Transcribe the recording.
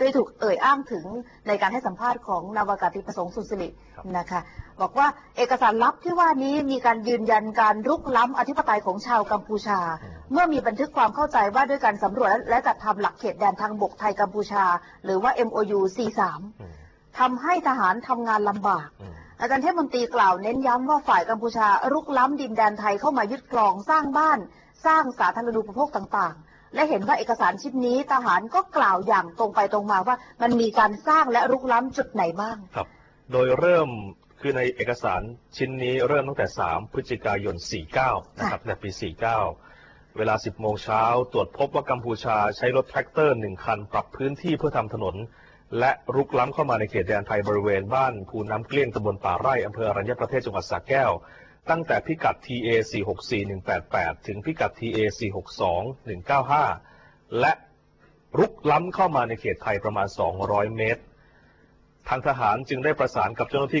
โดยถูกเอ่ยอ้างถึงในการให้สัมภาษณ์ของนาวากาศตรีประสงค์สุนสิริครับนะคะ บอกว่าเอกสารลับที่ว่านี้มีการยืนยันการรุกล้ำอธิปไตยของชาวกัมพูชา เมื่อมีบันทึกความเข้าใจว่าด้วยการสำรวจและและจัดทำหลักเขตแดนทางบกไทยกัมพูชา หรือว่า MOU 43อืมทำให้ทหารทำงานลำบากอืมอาจารย์เทพมนตรีกล่าวเน้นย้ำว่าฝ่ายกัมพูชารุกล้ำดินแดนไทยเข้ามายึดครองสร้างบ้าน สร้างสาธารณูปโภคต่างๆ และเห็นว่าเอกสารชิ้นนี้ทหารก็กล่าวอย่างตรงไปตรงมาว่า มันมีการสร้างและรุกล้ำจุดไหนบ้าง ครับ โดยเริ่มคือในเอกสารชิ้นนี้เริ่มตั้งแต่ 3 พฤศจิกายน 49 นะครับแต่ปี 49 เวลา 10 โมงเช้า ตรวจพบว่ากัมพูชาใช้รถแทรกเตอร์หนึ่งคัน ปรับพื้นที่เพื่อทำถนน และรุกล้ำเข้ามาในเขตแดนไทยบริเวณบ้านภูน้ำเกลี้ยงตำบลป่าไร่อำเภออรัญญประเทศจังหวัดสระแก้ว ตั้งแต่พิกัด TA 464188 ถึงพิกัด TA 462195 และรุกล้ำเข้ามาในเขตไทยประมาณ 200 เมตร ทางทหารจึงได้ประสานกับเจ้าหน้าที่